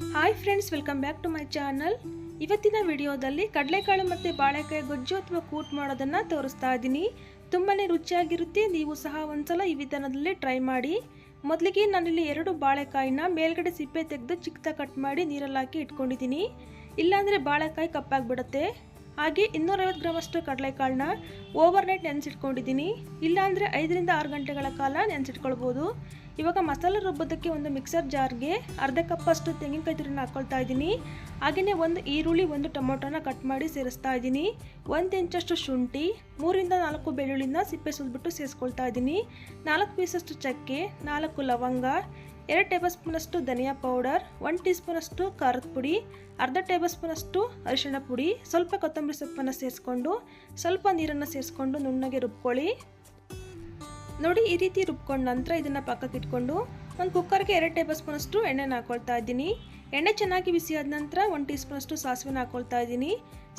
Hi friends welcome back to my channel ಇವತ್ತಿನ ವಿಡಿಯೋದಲ್ಲಿ ಕಡಲೆಕಾಳು ಮತ್ತು ಬಾಳೆಕಾಯಿ ಗೊಜ್ಜು ಅಥವಾ ಕೂಟ್ ಮಾಡೋದನ್ನು ತೋರಿಸ್ತಾ ಇದ್ದೀನಿ. ತುಂಬಾ ರುಚಿಯಾಗಿರುತ್ತೆ, ನೀವು ಸಹ ಒಂದ್ಸಲ ಈ ವಿಧಾನದಲ್ಲಿ ಟ್ರೈ ಮಾಡಿ. ಮೊದಲಿಗೆ ನಾನಿಲ್ಲಿ ಎರಡು ಬಾಳೆಕಾಯಿನ ಮೇಲ್ಗಡೆ ಸಿಪ್ಪೆ ತೆಗೆದು ಚಿಕ್ಕದಾಗಿ ಕಟ್ ಮಾಡಿ ನೀರಲ್ಲಿ ಹಾಕಿ ಇಟ್ಕೊಂಡಿದ್ದೀನಿ. ಇಲ್ಲಾಂದರೆ ಬಾಳೆಕಾಯಿ ಕಪ್ಪಾಗಿಬಿಡುತ್ತೆ. ಹಾಗೆ ಇನ್ನೂರೈವತ್ತು ಗ್ರಾಮಷ್ಟು ಕಡಲೆಕಾಳನ್ನ ಓವರ್ ನೈಟ್ ನೆನೆಸಿಟ್ಕೊಂಡಿದ್ದೀನಿ. ಇಲ್ಲಾಂದರೆ ಐದರಿಂದ ಆರು ಗಂಟೆಗಳ ಕಾಲ ನೆನೆಸಿಟ್ಕೊಳ್ಬೋದು. ಇವಾಗ ಮಸಾಲೆ ರುಬ್ಬೋದಕ್ಕೆ ಒಂದು ಮಿಕ್ಸರ್ ಜಾರ್ಗೆ ಅರ್ಧ ಕಪ್ಪಷ್ಟು ತೆಂಗಿನಕಾಯಿ ತುರಿನ ಹಾಕ್ಕೊಳ್ತಾ ಇದ್ದೀನಿ. ಹಾಗೆಯೇ ಒಂದು ಈರುಳ್ಳಿ ಒಂದು ಟೊಮೊಟೊನ ಕಟ್ ಮಾಡಿ ಸೇರಿಸ್ತಾ ಇದ್ದೀನಿ. ಒಂದು ಇಂಚಷ್ಟು ಶುಂಠಿ, ಮೂರಿಂದ ನಾಲ್ಕು ಬೆಳ್ಳುಳ್ಳಿನ ಸಿಪ್ಪೆ ಸುಲ್ಬಿಟ್ಟು ಸೇರಿಸ್ಕೊಳ್ತಾ ಇದ್ದೀನಿ. ನಾಲ್ಕು ಪೀಸಷ್ಟು ಚಕ್ಕೆ, ನಾಲ್ಕು ಲವಂಗ, ಎರಡು ಟೇಬಲ್ ಸ್ಪೂನಷ್ಟು ಧನಿಯಾ ಪೌಡರ್ ಒನ್ ಟೀ ಸ್ಪೂನಷ್ಟು ಖಾರದ ಪುಡಿ, ಅರ್ಧ ಟೇಬಲ್ ಸ್ಪೂನಷ್ಟು ಅರಿಶಿಣ ಪುಡಿ, ಸ್ವಲ್ಪ ಕೊತ್ತಂಬರಿ ಸೊಪ್ಪನ್ನು ಸೇರಿಸ್ಕೊಂಡು, ಸ್ವಲ್ಪ ನೀರನ್ನು ಸೇರಿಸ್ಕೊಂಡು ನುಣ್ಣಗೆ ರುಬ್ಕೊಳ್ಳಿ. ನೋಡಿ ಈ ರೀತಿ ರುಬ್ಕೊಂಡ ನಂತರ ಇದನ್ನು ಪಕ್ಕಕ್ಕೆ ಇಟ್ಕೊಂಡು ಒಂದು ಕುಕ್ಕರ್ಗೆ ಎರಡು ಟೇಬಲ್ ಸ್ಪೂನಷ್ಟು ಎಣ್ಣೆನ ಹಾಕೊಳ್ತಾ ಇದ್ದೀನಿ. ಎಣ್ಣೆ ಚೆನ್ನಾಗಿ ಬಿಸಿ ಆದ ನಂತರ ಒಂದು ಟೀ ಸ್ಪೂನಷ್ಟು ಸಾಸಿವೆನ ಹಾಕೊಳ್ತಾ ಇದ್ದೀನಿ.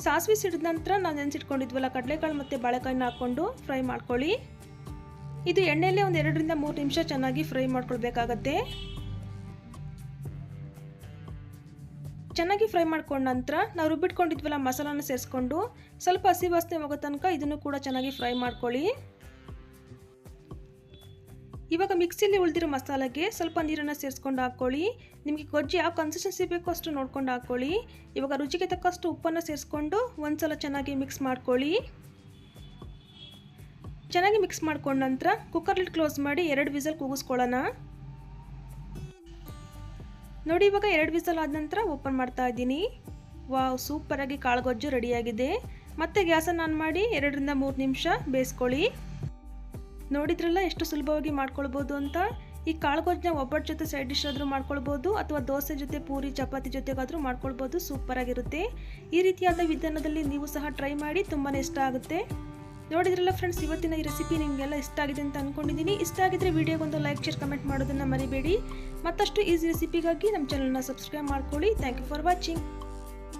ಸಾಸಿವೆ ಸಿಡಿದ ನಂತರ ನಾವು ನೆನೆಸಿಟ್ಕೊಂಡಿದ್ವಲ್ಲ ಕಡಲೆಕಾಳು ಮತ್ತು ಬಾಳೆಕಾಯಿನ ಹಾಕ್ಕೊಂಡು ಫ್ರೈ ಮಾಡ್ಕೊಳ್ಳಿ. ಇದು ಎಣ್ಣೆಯಲ್ಲೇ ಒಂದು ಎರಡರಿಂದ ಮೂರು ನಿಮಿಷ ಚೆನ್ನಾಗಿ ಫ್ರೈ ಮಾಡ್ಕೊಳ್ಬೇಕಾಗತ್ತೆ. ಚೆನ್ನಾಗಿ ಫ್ರೈ ಮಾಡ್ಕೊಂಡ ನಂತರ ನಾವು ರುಬ್ಬಿಟ್ಕೊಂಡಿದ್ವಲ್ಲ ಮಸಾಲಾನ ಸೇರಿಸ್ಕೊಂಡು ಸ್ವಲ್ಪ ಹಸಿ ವಾಸನೆ ಹೋಗೋ ತನಕ ಇದನ್ನು ಕೂಡ ಚೆನ್ನಾಗಿ ಫ್ರೈ ಮಾಡ್ಕೊಳ್ಳಿ. ಇವಾಗ ಮಿಕ್ಸಿಲಿ ಉಳಿದಿರೋ ಮಸಾಲೆಗೆ ಸ್ವಲ್ಪ ನೀರನ್ನು ಸೇರಿಸ್ಕೊಂಡು ಹಾಕ್ಕೊಳ್ಳಿ. ನಿಮಗೆ ಗೊಜ್ಜು ಯಾವ ಕನ್ಸಿಸ್ಟೆನ್ಸಿ ಬೇಕೋ ಅಷ್ಟು ನೋಡ್ಕೊಂಡು ಹಾಕ್ಕೊಳ್ಳಿ. ಇವಾಗ ರುಚಿಗೆ ತಕ್ಕಷ್ಟು ಉಪ್ಪನ್ನು ಸೇರಿಸ್ಕೊಂಡು ಒಂದ್ಸಲ ಚೆನ್ನಾಗಿ ಮಿಕ್ಸ್ ಮಾಡ್ಕೊಳ್ಳಿ. ಚೆನ್ನಾಗಿ ಮಿಕ್ಸ್ ಮಾಡ್ಕೊಂಡ ನಂತರ ಕುಕ್ಕರ್ ಲಿಡ್ ಕ್ಲೋಸ್ ಮಾಡಿ ಎರಡು ವಿಸಲ್ ಕೂಗಿಸ್ಕೊಳ್ಳೋಣ. ನೋಡಿ ಇವಾಗ ಎರಡು ವಿಸಲ್ ಆದ ನಂತರ ಓಪನ್ ಮಾಡ್ತಾ ಇದ್ದೀನಿ. ವಾವ್ ಸೂಪರಾಗಿ ಕಾಳುಗೊಜ್ಜು ರೆಡಿಯಾಗಿದೆ ಮತ್ತೆ ಗ್ಯಾಸನ್ನು ಆನ್ ಮಾಡಿ ಎರಡರಿಂದ ಮೂರು ನಿಮಿಷ ಬೇಯಿಸ್ಕೊಳ್ಳಿ. ನೋಡಿದ್ರಲ್ಲ ಎಷ್ಟು ಸುಲಭವಾಗಿ ಮಾಡ್ಕೊಳ್ಬೋದು ಅಂತ? ಈ ಕಾಳುಗೊಜ್ಜನ್ನ ಒಬ್ಬಟ್ಟು ಜೊತೆ ಸೈಡ್ ಡಿಶ್ ಆದರೂ ಮಾಡ್ಕೊಳ್ಬೋದು, ಅಥವಾ ದೋಸೆ ಜೊತೆ ಪೂರಿ, ಚಪಾತಿ ಜೊತೆಗಾದರೂ ಮಾಡ್ಕೊಳ್ಬೋದು ಸೂಪರಾಗಿರುತ್ತೆ ಈ ರೀತಿಯಾದ ವಿಧಾನದಲ್ಲಿ ನೀವು ಸಹ ಟ್ರೈ ಮಾಡಿ ತುಂಬಾ ಇಷ್ಟ ಆಗುತ್ತೆ. ನೋಡಿದ್ರಲ್ಲ ಫ್ರೆಂಡ್ಸ್ ಇವತ್ತಿನ ಈ ರೆಸಿಪಿ ನಿಮಗೆಲ್ಲ ಇಷ್ಟ ಆಗಿದೆ ಅಂತ ಅಂದ್ಕೊಂಡಿದ್ದೀನಿ ಇಷ್ಟ ಆಗಿದ್ರೆ ವಿಡಿಯೋಗೊಂದು ಲೈಕ್ ಶೇರ್ ಕಮೆಂಟ್ ಮಾಡೋದನ್ನು ಮರಿಬೇಡಿ. ಮತ್ತಷ್ಟು ಈಸಿ ರೆಸಿಪಿಗಾಗಿ ನಮ್ಮ ಚಾನಲ್ನ ಸಬ್ಸ್ಕ್ರೈಬ್ ಮಾಡ್ಕೊಳ್ಳಿ. Thank you for watching